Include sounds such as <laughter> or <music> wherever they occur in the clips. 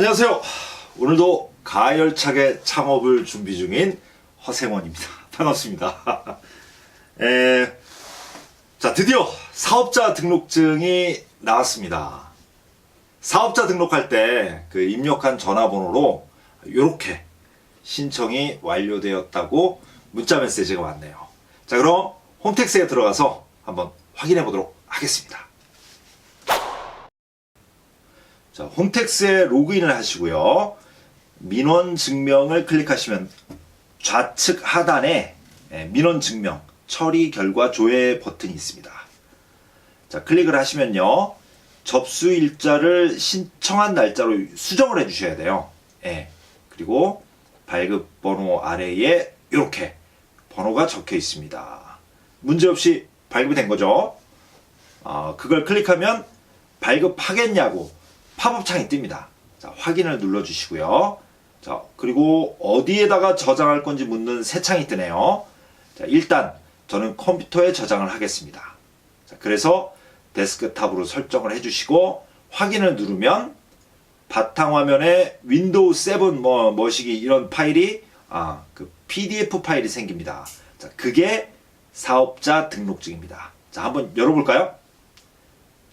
안녕하세요. 오늘도 가열차게 창업을 준비 중인 허생원입니다. <laughs> 반갑습니다. <laughs> 에, 자, 드디어 사업자 등록증이 나왔습니다. 사업자 등록할 때 그 입력한 전화번호로 이렇게 신청이 완료되었다고 문자 메시지가 왔네요. 자, 그럼 홈택스에 들어가서 한번 확인해 보도록 하겠습니다. 자, 홈택스에 로그인을 하시고요. 민원 증명을 클릭하시면 좌측 하단에 예, 민원 증명 처리 결과 조회 버튼이 있습니다. 자, 클릭을 하시면요. 접수 일자를 신청한 날짜로 수정을 해 주셔야 돼요. 예. 그리고 발급 번호 아래에 이렇게 번호가 적혀 있습니다. 문제없이 발급이 된 거죠. 아, 그걸 클릭하면 발급하겠냐고 팝업 창이 뜹니다. 자, 확인을 눌러 주시고요. 자, 그리고 어디에다가 저장할 건지 묻는 새 창이 뜨네요. 자, 일단 저는 컴퓨터에 저장을 하겠습니다. 자, 그래서 데스크탑으로 설정을 해 주시고 확인을 누르면 바탕화면에 윈도우 7 뭐 뭐시기 이런 파일이 아, 그 PDF 파일이 생깁니다. 자, 그게 사업자 등록증입니다. 자, 한번 열어 볼까요?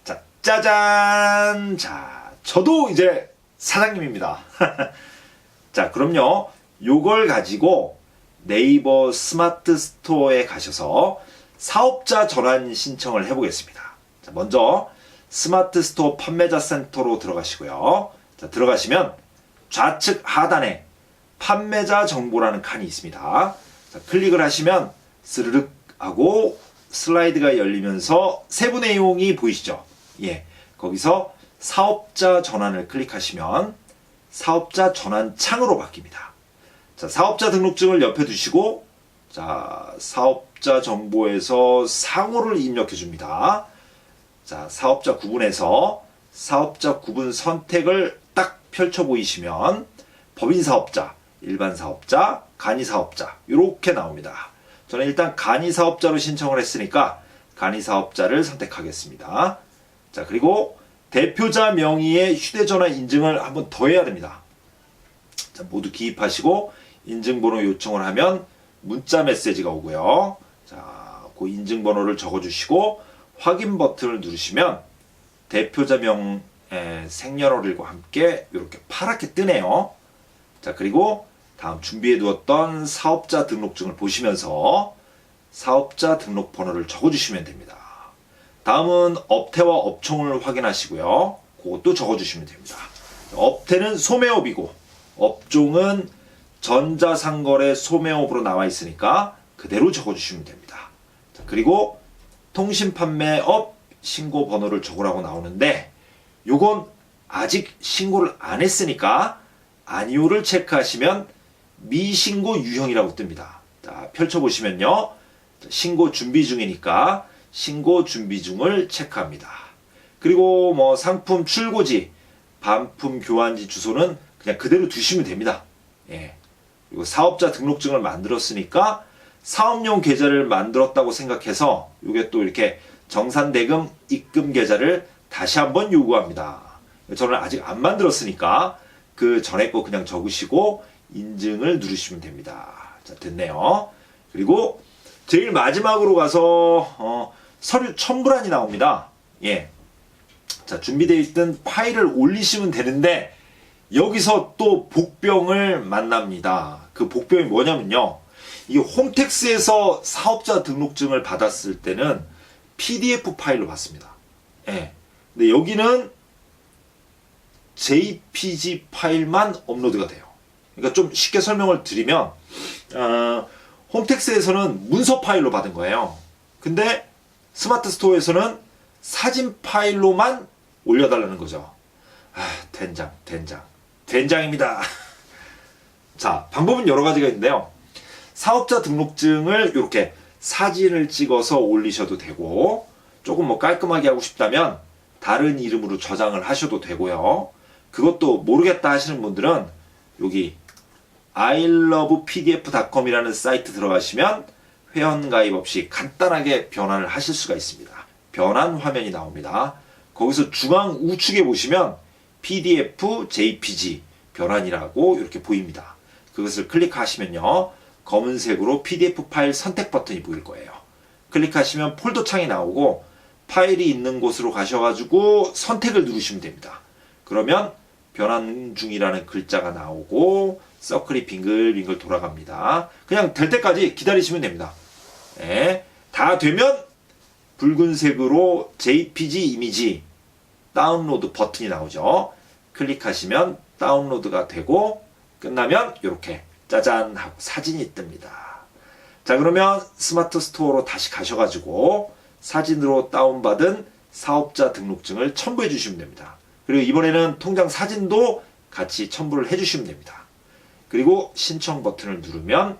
자, 짜잔! 자, 저도 이제 사장님입니다. <laughs> 자, 그럼요. 요걸 가지고 네이버 스마트 스토어에 가셔서 사업자 전환 신청을 해보겠습니다. 자, 먼저 스마트 스토어 판매자 센터로 들어가시고요. 자, 들어가시면 좌측 하단에 판매자 정보라는 칸이 있습니다. 자, 클릭을 하시면 스르륵 하고 슬라이드가 열리면서 세부 내용이 보이시죠? 예. 거기서 사업자 전환을 클릭하시면 사업자 전환 창으로 바뀝니다. 자, 사업자 등록증을 옆에 두시고 자, 사업자 정보에서 상호를 입력해 줍니다. 자, 사업자 구분에서 사업자 구분 선택을 딱 펼쳐 보이시면 법인 사업자, 일반 사업자, 간이 사업자 이렇게 나옵니다. 저는 일단 간이 사업자로 신청을 했으니까 간이 사업자를 선택하겠습니다. 자, 그리고 대표자 명의의 휴대전화 인증을 한번 더 해야 됩니다. 자, 모두 기입하시고 인증번호 요청을 하면 문자 메시지가 오고요. 자, 그 인증번호를 적어주시고 확인 버튼을 누르시면 대표자 명 생년월일과 함께 이렇게 파랗게 뜨네요. 자, 그리고 다음 준비해 두었던 사업자 등록증을 보시면서 사업자 등록 번호를 적어주시면 됩니다. 다음은 업태와 업종을 확인하시고요. 그것도 적어주시면 됩니다. 업태는 소매업이고 업종은 전자상거래 소매업으로 나와 있으니까 그대로 적어주시면 됩니다. 자, 그리고 통신판매업 신고 번호를 적으라고 나오는데 요건 아직 신고를 안 했으니까 아니오를 체크하시면 미신고 유형이라고 뜹니다. 자, 펼쳐보시면요. 신고 준비 중이니까 신고 준비 중을 체크합니다. 그리고 뭐 상품 출고지, 반품 교환지 주소는 그냥 그대로 두시면 됩니다. 예. 그리고 사업자 등록증을 만들었으니까 사업용 계좌를 만들었다고 생각해서 이게 또 이렇게 정산대금 입금 계좌를 다시 한번 요구합니다. 저는 아직 안 만들었으니까 그 전에 거 그냥 적으시고 인증을 누르시면 됩니다. 자, 됐네요. 그리고 제일 마지막으로 가서 어, 서류 첨부란이 나옵니다. 예. 자, 준비되어 있던 파일을 올리시면 되는데 여기서 또 복병을 만납니다. 그 복병이 뭐냐면요. 이 홈택스에서 사업자 등록증을 받았을 때는 PDF 파일로 받습니다. 예. 근데 여기는 JPG 파일만 업로드가 돼요. 그러니까 좀 쉽게 설명을 드리면 어, 홈택스에서는 문서 파일로 받은 거예요. 근데 스마트 스토어에서는 사진 파일로만 올려달라는 거죠. 아, 된장, 된장, 된장입니다. <laughs> 자, 방법은 여러 가지가 있는데요. 사업자 등록증을 이렇게 사진을 찍어서 올리셔도 되고, 조금 뭐 깔끔하게 하고 싶다면 다른 이름으로 저장을 하셔도 되고요. 그것도 모르겠다 하시는 분들은 여기 ilovepdf.com이라는 사이트 들어가시면 회원 가입 없이 간단하게 변환을 하실 수가 있습니다. 변환 화면이 나옵니다. 거기서 중앙 우측에 보시면 PDF, JPG 변환이라고 이렇게 보입니다. 그것을 클릭하시면요. 검은색으로 PDF 파일 선택 버튼이 보일 거예요. 클릭하시면 폴더 창이 나오고 파일이 있는 곳으로 가셔가지고 선택을 누르시면 됩니다. 그러면 변환 중이라는 글자가 나오고 서클이 빙글빙글 돌아갑니다. 그냥 될 때까지 기다리시면 됩니다. 예, 다 되면 붉은색으로 JPG 이미지 다운로드 버튼이 나오죠. 클릭하시면 다운로드가 되고 끝나면 이렇게 짜잔 하고 사진이 뜹니다. 자 그러면 스마트 스토어로 다시 가셔가지고 사진으로 다운받은 사업자 등록증을 첨부해 주시면 됩니다. 그리고 이번에는 통장 사진도 같이 첨부를 해 주시면 됩니다. 그리고 신청 버튼을 누르면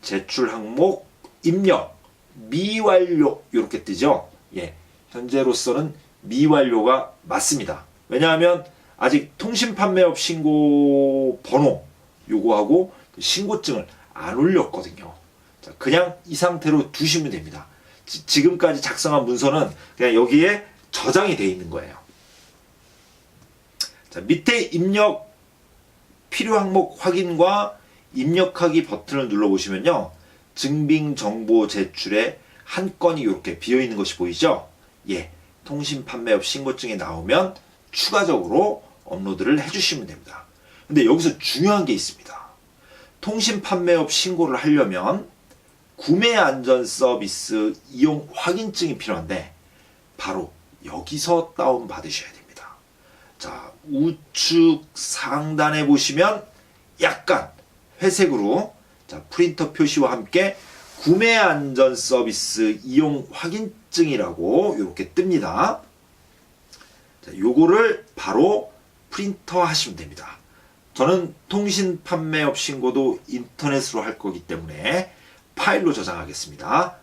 제출 항목 입력 미완료 이렇게 뜨죠. 예, 현재로서는 미완료가 맞습니다. 왜냐하면 아직 통신 판매업 신고 번호 요거하고 그 신고증을 안 올렸거든요. 자, 그냥 이 상태로 두시면 됩니다. 지, 금까지 작성한 문서는 그냥 여기에 저장이 돼 있는 거예요. 자, 밑에 입력 필요 항목 확인과 입력하기 버튼을 눌러보시면요. 증빙 정보 제출에 한 건이 이렇게 비어 있는 것이 보이죠? 예. 통신 판매업 신고증이 나오면 추가적으로 업로드를 해주시면 됩니다. 근데 여기서 중요한 게 있습니다. 통신 판매업 신고를 하려면 구매 안전 서비스 이용 확인증이 필요한데 바로 여기서 다운 받으셔야 됩니다. 자, 우측 상단에 보시면 약간 회색으로 자, 프린터 표시와 함께 구매 안전 서비스 이용 확인증이라고 이렇게 뜹니다. 자, 요거를 바로 프린터 하시면 됩니다. 저는 통신 판매업 신고도 인터넷으로 할 거기 때문에 파일로 저장하겠습니다.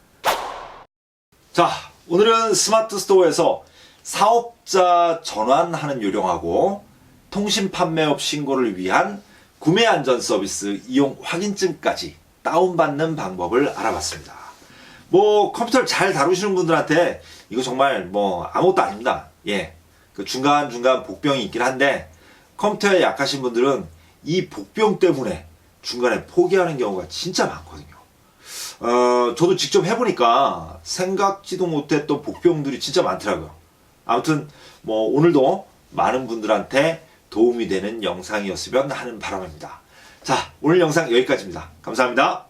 자, 오늘은 스마트 스토어에서 사업자 전환하는 요령하고 통신 판매업 신고를 위한 구매 안전 서비스 이용 확인증까지 다운받는 방법을 알아봤습니다. 뭐 컴퓨터를 잘 다루시는 분들한테 이거 정말 뭐 아무것도 아닙니다. 예. 그 중간중간 복병이 있긴 한데 컴퓨터에 약하신 분들은 이 복병 때문에 중간에 포기하는 경우가 진짜 많거든요. 어, 저도 직접 해보니까 생각지도 못했던 복병들이 진짜 많더라고요. 아무튼 뭐 오늘도 많은 분들한테 도움이 되는 영상이었으면 하는 바람입니다. 자, 오늘 영상 여기까지입니다. 감사합니다.